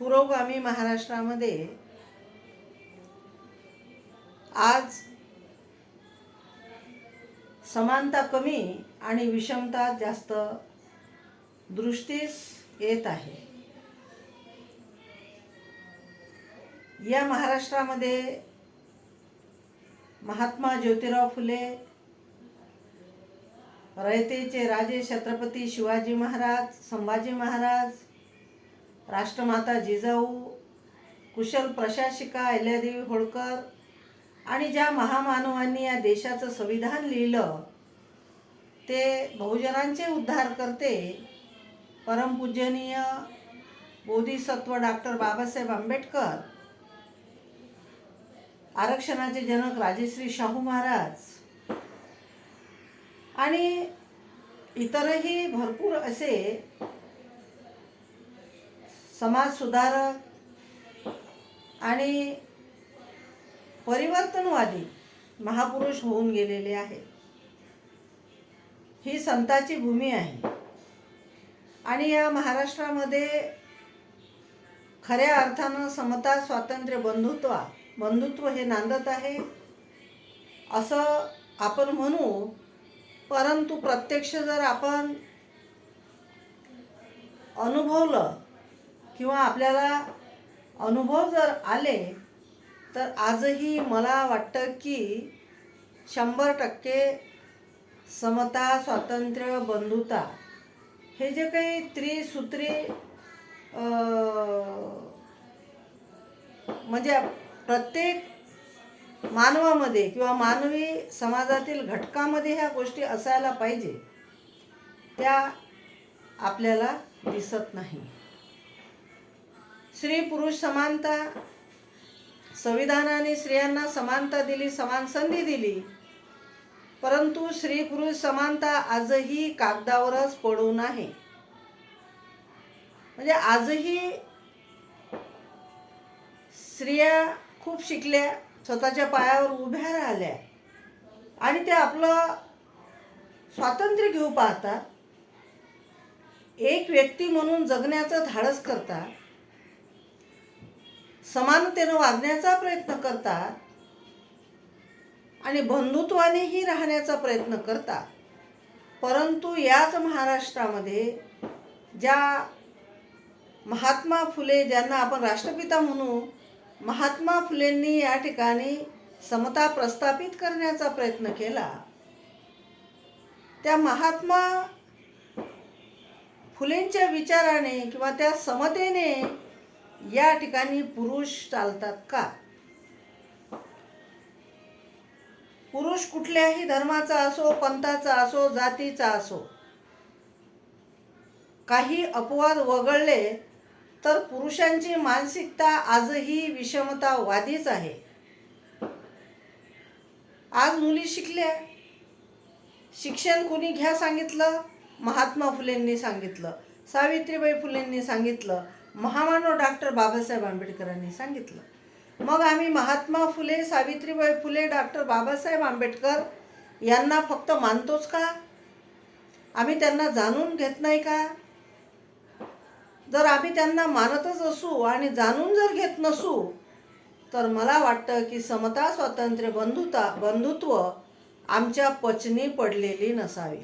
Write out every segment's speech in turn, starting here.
पुरोगामी महाराष्ट्रामध्ये आज समानता कमी आणि विषमता जास्त दृष्टीस येत आहे. या महाराष्ट्रामध्ये महात्मा ज्योतिराव फुले रयतेचे राजे छत्रपती शिवाजी महाराज संभाजी महाराज राष्ट्रमाता जिजाऊ कुशल प्रशासिका अहिल्यादेवी होळकर आणि ज्या महामानवांनी या देशाचं संविधान लिहिलं ते बहुजनांचे उद्धार करते. परमपूजनीय बोधिसत्व डॉक्टर बाबासाहेब आंबेडकर आरक्षणाचे जनक राजश्री शाहू महाराज आणि इतरही भरपूर असे समाज सुधारक आणि परिवर्तनवादी महापुरुष होऊन गेलेले आहेत. ही संताची भूमी आहे. आणि या महाराष्ट्रामध्ये खऱ्या अर्थानं समता स्वातंत्र्य बंधुत्व बंधुत्व हे नांदत आहे असं आपण म्हणू परंतु प्रत्यक्ष जर आपण अनुभवलं किंवा आपल्याला अनुभव जर आले तर आजही मला वाटतं की शंभर टक्के समता स्वातंत्र्य बंधुता हे जे काही त्रिसूत्री म्हणजे प्रत्येक मानवामध्ये किंवा मानवी समाजातील घटकामध्ये ह्या गोष्टी असायला पाहिजे त्या आपल्याला दिसत नाही. स्त्री पुरुष समानता संविधानाने स्त्रियांना समानता दिली समान संधी दिली. परंतु स्त्री पुरुष समानता आजही कागदावरच पडून आहे म्हणजे आजही स्त्रिया खूप शिकल्या स्वतःच्या पायावर उभ्या राहिल्या. आणि त्या आपलं स्वातंत्र्य घेऊ पाहतात. एक व्यक्ती म्हणून जगण्याचं धाडस करतात. समानतेनं वागण्याचा प्रयत्न करतात आणि बंधुत्वानेही राहण्याचा प्रयत्न करतात. परंतु याच महाराष्ट्रामध्ये ज्या महात्मा फुले ज्यांना आपण राष्ट्रपिता म्हणू महात्मा फुलेंनी या ठिकाणी समता प्रस्थापित करण्याचा प्रयत्न केला. त्या महात्मा फुलेंच्या विचाराने किंवा त्या समतेने या ठिकाणी पुरुष चालतात का? पुरुष कुठल्याही धर्माचा असो पंथाचा असो जातीचा असो काही अपवाद वगळले तर पुरुषांची मानसिकता आजही विषमतावादीच आहे. आज मुली शिकल्या. शिक्षण कोणी घ्या सांगितलं? महात्मा फुलेंनी सांगितलं. सावित्रीबाई फुलेंनी सांगितलं. महामानव डॉक्टर बाबासाहेब आंबेडकरांनी सांगितलं. मग आम्ही महात्मा फुले सावित्रीबाई फुले डॉक्टर बाबासाहेब आंबेडकर यांना फक्त मानतोच का? आम्ही त्यांना जाणून घेत नाही का? जर आम्ही त्यांना मानतच असू आणि जाणून जर घेत नसू तर मला वाटतं की समता स्वातंत्र्य बंधुता बंधुत्व आमच्या पचनी पडलेली नसावी.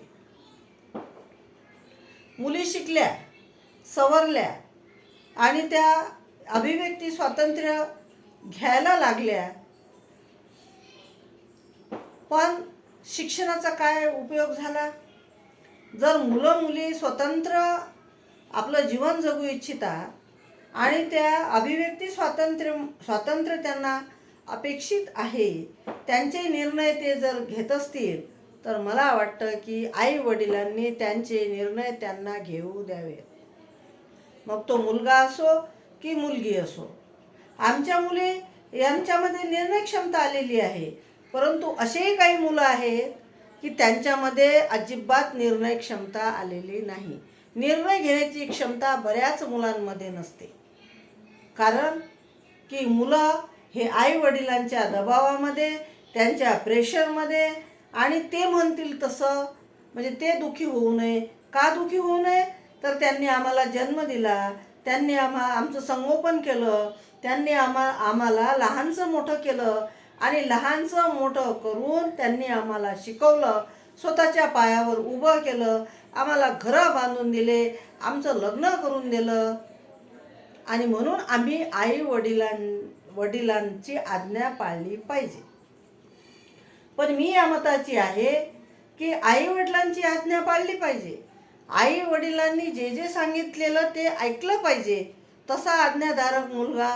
मुली शिकल्या सवरल्या आणि त्या अभिव्यक्ती स्वातंत्र्य घ्यायला लागल्या. पण शिक्षणाचा काय उपयोग झाला? जर मुलं मुली स्वतंत्र आपलं जीवन जगू इच्छितात आणि त्या अभिव्यक्ती स्वातंत्र्य स्वातंत्र्य त्यांना अपेक्षित आहे त्यांचे निर्णय ते जर घेत असतील तर मला वाटतं की आई वडिलांनी त्यांचे निर्णय त्यांना घेऊ द्यावेत. मग तो मुलगा असो की मुलगी असो. आमच्या मुली यांच्यामध्ये निर्णय क्षमता आलेली आहे. परंतु असेही काही मुलं आहेत की त्यांच्यामध्ये अजिबात निर्णय क्षमता आलेली नाही. निर्णय घेण्याची क्षमता बऱ्याच मुलांमध्ये नसते. कारण की मुलं हे आई वडिलांच्या दबावामध्ये त्यांच्या प्रेशरमध्ये आणि ते म्हणतील तसं म्हणजे ते दुखी होऊ नये. का दुखी होऊ नये? तर त्यांनी आम्हाला जन्म दिला त्यांनी आम्हा आमचं संगोपन केलं त्यांनी आम्हा आम्हाला लहानचं मोठं केलं आणि लहानचं मोठं करून त्यांनी आम्हाला शिकवलं स्वतःच्या पायावर उभं केलं आम्हाला घरं बांधून दिले आमचं लग्न करून दिलं. आणि म्हणून आम्ही आई वडिलां वडिलांची आज्ञा पाळली पाहिजे. पण मी या मताची आहे की आई वडिलांची आज्ञा पाळली पाहिजे. आई वडिलांनी जे जे सांगितलेलं ते ऐकलं पाहिजे. तसा आज्ञाधारक मुलगा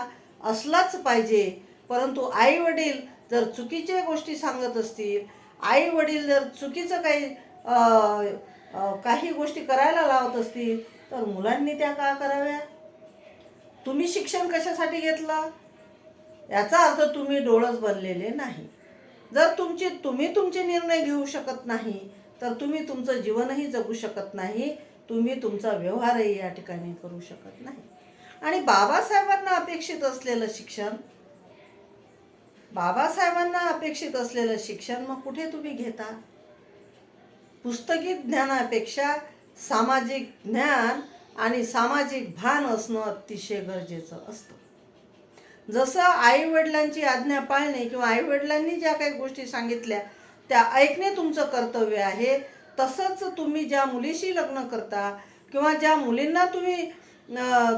असलाच पाहिजे. परंतु आई वडील जर चुकीच्या गोष्टी सांगत असतील आई वडील जर चुकीचं काही काही गोष्टी करायला लावत असतील तर मुलांनी त्या का कराव्या? तुम्ही शिक्षण कशासाठी घेतलं? याचा अर्थ तुम्ही डोळस बनलेले नाही. जर तुमचे तुम्ही तुमचे निर्णय घेऊ शकत नाही तर तुम्ही तुमचं जीवनही जगू शकत नाही तुम्ही तुमचा व्यवहारही या ठिकाणी करू शकत नाही. आणि बाबासाहेबांना अपेक्षित असलेलं शिक्षण? बाबासाहेबांना अपेक्षित असलेलं शिक्षण मग कुठे तुम्ही घेता? पुस्तकी ज्ञानापेक्षा सामाजिक ज्ञान आणि सामाजिक भान असणं अतिशय गरजेचं असतं. जसं आईवडिलांची आज्ञा पाळणे किंवा आई वडिलांनी ज्या काही गोष्टी सांगितल्या त्या ऐकणे तुमचं कर्तव्य आहे. तसंच तुम्ही ज्या मुलीशी लग्न करता किंवा ज्या मुलींना तुम्ही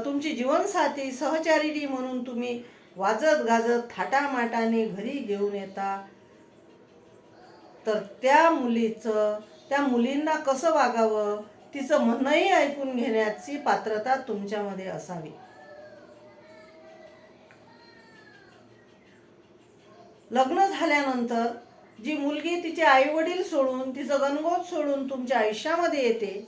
तुमची जीवनसाथी सहचारिणी म्हणून तुम्ही वाजत गाजत थाटामाटाने घरी घेऊन येता तर त्या मुलीचं त्या मुलींना कसं वागावं तिचं म्हणणंही ऐकून घेण्याची पात्रता तुमच्यामध्ये असावी. लग्न झाल्यानंतर जी मुलगी तिचे आई वडील सोडून तिचं गणगोत सोडून तुमच्या आयुष्यामध्ये येते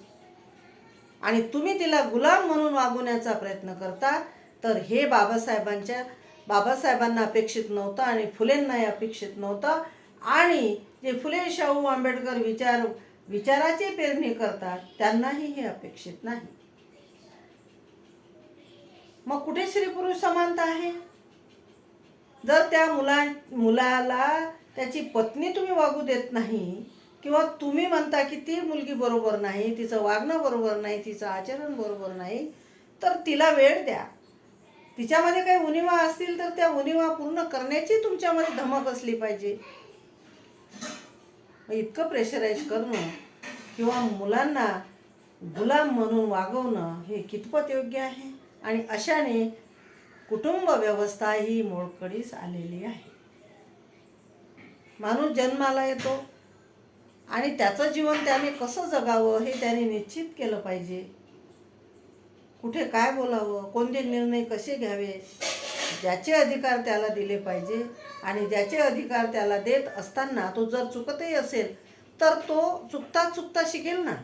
आणि तुम्ही तिला गुलाम म्हणून वागवण्याचा प्रयत्न करता तर हे बाबासाहेबांच्या बाबासाहेबांना अपेक्षित नव्हतं आणि फुलेंनाही अपेक्षित नव्हतं. आणि जे फुले शाहू आंबेडकर विचार विचाराची पेरणी करतात त्यांनाही हे अपेक्षित नाही. मग कुठे स्त्री पुरुष समानता आहे? जर त्या मुला मुलाला त्याची पत्नी तुम्ही वागू देत नाही किंवा तुम्ही म्हणता की ती मुलगी बरोबर नाही तिचं वागणं बरोबर नाही तिचं आचरण बरोबर नाही तर तिला वेळ द्या. तिच्यामध्ये काही उणिवा असतील तर त्या उणिवा पूर्ण करण्याची तुमच्यामध्ये धमक असली पाहिजे. इतकं प्रेशराईज करणं किंवा मुलांना गुलाम म्हणून वागवणं हे कितपत योग्य आहे? आणि अशाने कुटुंब व्यवस्था ही मोडकडीस आलेली आहे. माणूस जन्माला येतो आणि त्याचं जीवन त्याने कसं जगावं हे त्याने निश्चित केलं पाहिजे. कुठे काय बोलावं कोणते निर्णय कसे घ्यावे ज्याचे अधिकार त्याला दिले पाहिजे आणि ज्याचे अधिकार त्याला देत असताना तो जर चुकतही असेल तर तो चुकता चुकता शिकेल ना.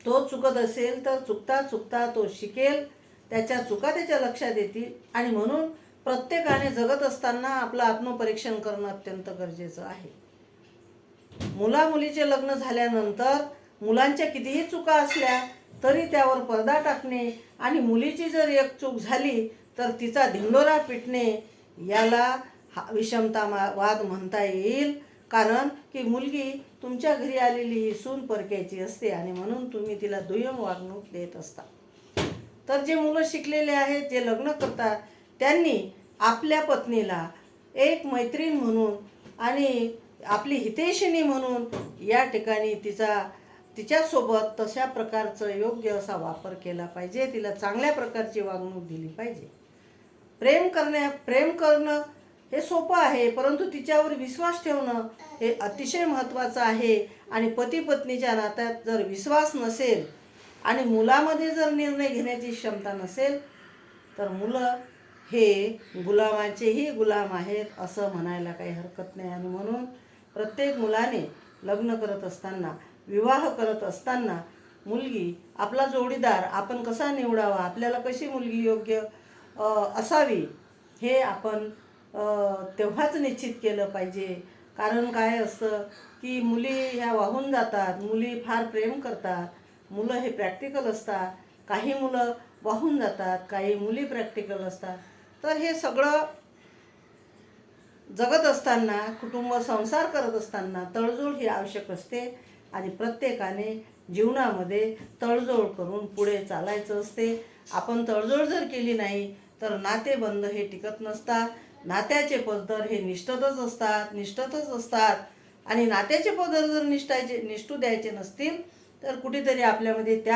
तो चुकत असेल तर चुकता चुकता तो शिकेल त्याच्या चुका त्याच्या लक्षात येतील आणि म्हणून प्रत्येकाने जगत असताना आपलं आत्मपरीक्षण करणं अत्यंत गरजेचं आहे. मुला मुलीचे लग्न झाल्यानंतर मुलांच्या कितीही चुका असल्या तरी त्यावर पडदा टाकणे आणि मुलीची जर एक चूक झाली तर तिचा धिंडोरा पिटणे याला हा विषमता मा- वाद म्हणता येईल. कारण की मुलगी तुमच्या घरी आलेली ही सून परक्याची असते आणि म्हणून तुम्ही तिला दुय्यम वागणूक देत असता. तर जे मुलं शिकलेले आहेत जे लग्न करतात त्यांनी आपल्या पत्नीला एक मैत्रीण म्हणून आणि आपली हितेशिनी म्हणून या ठिकाणी तिचा तिच्यासोबत तशा प्रकारचं योग्य असा वापर केला पाहिजे. तिला चांगल्या प्रकारची वागणूक दिली पाहिजे. प्रेम करण्या प्रेम करणं हे सोपं आहे परंतु तिच्यावर विश्वास ठेवणं हे अतिशय महत्त्वाचं आहे. आणि पती पत्नीच्या नात्यात जर विश्वास नसेल आणि मुलामध्ये जर निर्णय घेण्याची क्षमता नसेल तर मुलं हे गुलामाचेही गुलाम आहेत असं म्हणायला काही हरकत नाही. आणि म्हणून प्रत्येक मुलाने लग्न करत असताना विवाह करत असताना मुलगी आपला जोडीदार आपण कसा निवडावा आपल्याला कशी मुलगी योग्य असावी हे आपण तेव्हाच निश्चित केलं पाहिजे. कारण काय असतं की मुली ह्या वाहून जातात मुली फार प्रेम करतात मुलं हे प्रॅक्टिकल असतात काही मुलं वाहून जातात काही मुली प्रॅक्टिकल असतात. तर हे सगळं जगत असताना कुटुंब संसार करत असताना तळजोड ही आवश्यक असते आणि प्रत्येकाने जीवनामध्ये तळजोड करून पुढे चालायचं असते. आपण तळजोड जर केली नाही तर नातेबंध हे टिकत नसतात. नात्याचे पदर हे निष्ठतच असतात निष्ठतच असतात. आणि नात्याचे पदर जर निष्ठायचे निष्ठू द्यायचे नसतील तर कुठेतरी आपल्यामध्ये त्या